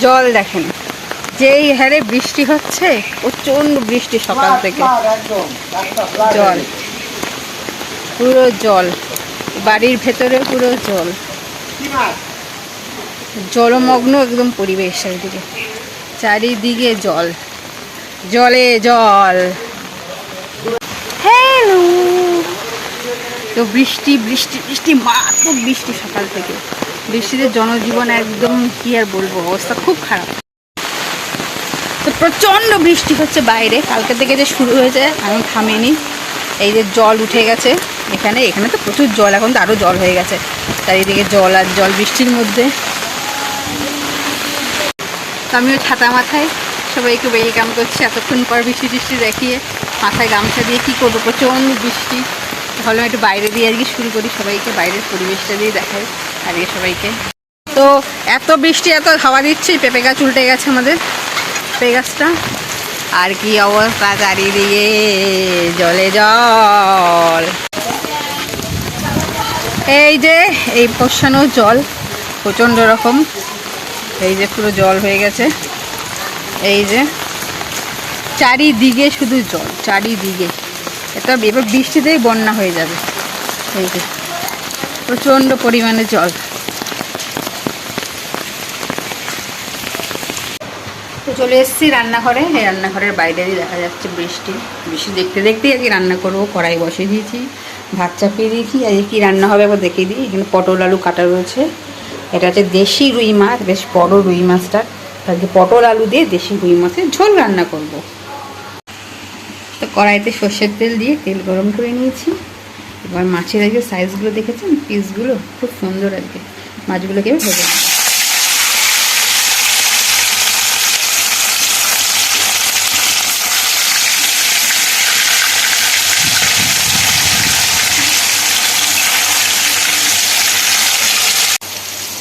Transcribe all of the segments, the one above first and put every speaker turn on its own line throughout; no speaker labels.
জল দেখেন। যেই হারে বৃষ্টি হচ্ছে প্রচণ্ড বৃষ্টি সকাল থেকে। জল। পুরো জল। বাড়ির ভেতরে পুরো জল। জলমগ্ন একদম পরিবেশ চারিদিকে। চারিদিকে জল। জলে জল। হ্যালো তো বৃষ্টি বৃষ্টি বৃষ্টি মারাত্মক বৃষ্টি সকাল থেকে। বৃষ্টিতে জনজীবন একদম কি আর বলব, অবস্থা খুব খারাপ। তো প্রচণ্ড বৃষ্টি হচ্ছে বাইরে, কালকে থেকে যে শুরু হয়েছে এখন থামেনি। এই যে জল উঠে গেছে এখানে এখানে তো প্রচুর জল, এখন তো আরও জল হয়ে গেছে। চারিদিকে জল আর জল বৃষ্টির মধ্যে। তো আমিও ছাতা মাথায় সবাইকে ওয়েলকাম করছি, এতক্ষণ পর বৃষ্টি টিষ্টি দেখিয়ে মাথায় গামছা দিয়ে কী করব, প্রচণ্ড বৃষ্টি। ভাবলাম একটু বাইরে দিয়ে আজকে শুরু করি, সবাইকে বাইরের পরিবেশটা দিয়ে দেখাই। আজকে সবাইকে। তো এত বৃষ্টি, এত হাওয়া দিচ্ছে, পেঁপে গাছ উল্টে গেছে আমাদের, পেঁপে গাছটা। আর কি অবস্থা চারিদিকে? জলে জল। এই যে, এই পশানো জল, প্রচণ্ড রকম। এই যে পুরো জল হয়ে গেছে। এই যে, চারিদিকে শুধু জল, চারিদিকে। এটা এবার বৃষ্টিতেই বন্যা হয়ে যাবে। এই যে। প্রচণ্ড পরিমাণে জল। তো চলে এসেছি রান্নাঘরে। এই রান্নাঘরের বাইরেই দেখা যাচ্ছে বৃষ্টি। বৃষ্টি দেখতে দেখতেই আজকে রান্না করব। কড়াই বসিয়ে দিয়েছি, ভাত চাপিয়ে দিয়েছি। আজকে কী রান্না হবে একবার দেখিয়ে দিই। এখানে পটল আলু কাটা রয়েছে। এটা হচ্ছে দেশি রুই মাছ, বেশ বড় রুই মাছটা। আজকে পটল আলু দিয়ে দেশি রুই মাছের ঝোল রান্না করব। তো কড়াইতে সর্ষের তেল দিয়ে তেল গরম করে নিয়েছি। এবার মাছের আজকে সাইজগুলো দেখেছেন? পিসগুলো খুব সুন্দর আজকে। মাছগুলোকে ভেজে নেব।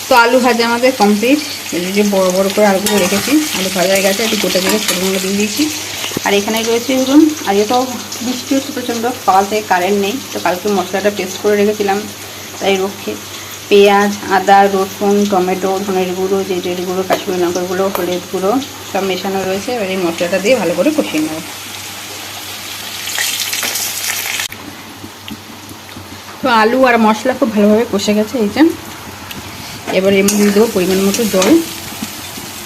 তো আলু ভাজা আমাদের কমপ্লিট এই যে বড় বড় করে আলুগুলো রেখেছি। আলু ভাজা হয়ে গেছে, একটু গোটা জায়গায় ছোটো দিয়ে দিয়েছি। আর এখানে রয়েছে ধরুন আজকে তো বৃষ্টি হচ্ছে প্রচণ্ড সকাল থেকে কারেন্ট নেই, তো কালকে মশলাটা পেস্ট করে রেখেছিলাম, তাই রক্ষে। পেঁয়াজ, আদা, রসুন, টমেটো, ধনের গুঁড়ো যে জিরের গুঁড়ো, কাশ্মীরি লঙ্কার গুঁড়ো, হলুদ গুঁড়ো, সব মেশানো রয়েছে, এবার এই মশলাটা দিয়ে ভালো করে কষিয়ে নেব। তো আলু আর মশলা খুব ভালোভাবে কষে গেছে, এই যে। এবার মধ্যে দেবো পরিমাণ মতো জল।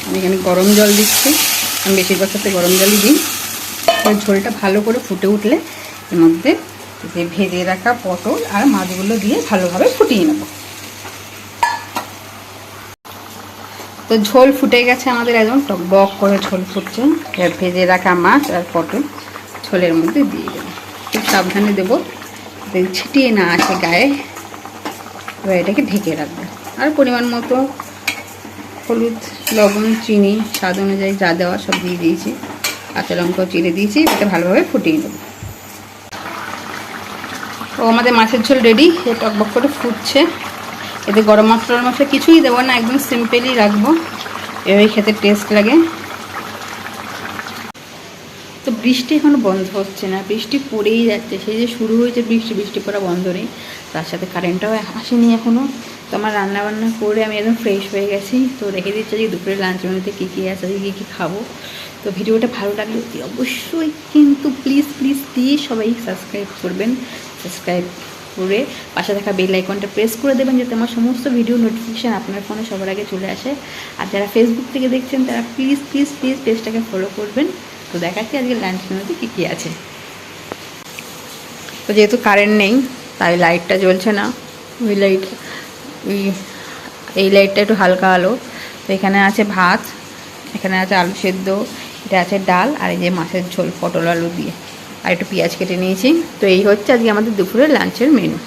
আমি এখানে গরম জল দিচ্ছি। আমি বেশিরভাগ সাথে গরম জলই দিই। ঝোলটা ভালো করে ফুটে উঠলে এর মধ্যে যে ভেজে রাখা পটল আর মাছগুলো দিয়ে ভালোভাবে ফুটিয়ে নেব। তো ঝোল ফুটে গেছে আমাদের একদম টক বক করে ঝোল ফুটছে। ভেজে রাখা মাছ আর পটল ঝোলের মধ্যে দিয়ে দেবো। খুব সাবধানে দেবো ছিটিয়ে না আসে গায়ে। এবার এটাকে ঢেকে রাখব। আর পরিমাণ মতো হলুদ, লবণ, চিনি, স্বাদ অনুযায়ী যা দেওয়া সব দিয়ে দিয়েছি। কাঁচা লঙ্কাও চিড়ে দিয়েছি এটা ভালোভাবে ফুটিয়ে নেব। ও, আমাদের মাছের ঝোল রেডি টকবক করে ফুটছে। এতে গরম মশলা মশলা কিছুই দেবো না, একদম সিম্পলই রাখব। এভাবেই খেতে টেস্ট লাগে। তো বৃষ্টি এখনও বন্ধ হচ্ছে না, বৃষ্টি পড়েই যাচ্ছে। সেই যে শুরু হয়েছে বৃষ্টি বৃষ্টি পড়া বন্ধ নেই। তার সাথে কারেন্টটাও আসেনি এখনও তো আমার রান্না বান্না করে আমি একদম ফ্রেশ হয়ে গেছি। তো রেখে দিচ্ছি যে দুপুরে লাঞ্চ মেনুতে কী কী আছে কী কী খাব। তো ভিডিওটা ভালো লাগলে অতি অবশ্যই কিন্তু প্লিজ প্লিজ প্লিজ সবাই সাবস্ক্রাইব করবেন। সাবস্ক্রাইব করে পাশে থাকা বেল আইকনটা প্রেস করে দেবেন যাতে আমার সমস্ত ভিডিও নোটিফিকেশান আপনার ফোনে সবার আগে চলে আসে। আর যারা ফেসবুক থেকে দেখছেন, তারা প্লিজ প্লিজ প্লিজ পেজটাকে ফলো করবেন। তো দেখাচ্ছি আজকে লাঞ্চ মেনুতে কী কী আছে। তো যেহেতু কারেন্ট নেই, তাই লাইটটা জ্বলছে না। ওই লাইট এই লাইটটা একটু হালকা আলো। তো এখানে আছে ভাত, এখানে আছে আলু সেদ্ধ, এটা আছে ডাল, আর এই যে মাছের ঝোল, পটল আলু দিয়ে। আর একটু পেঁয়াজ কেটে নিয়েছি। তো এই হচ্ছে আজকে আমাদের দুপুরের লাঞ্চের মেনু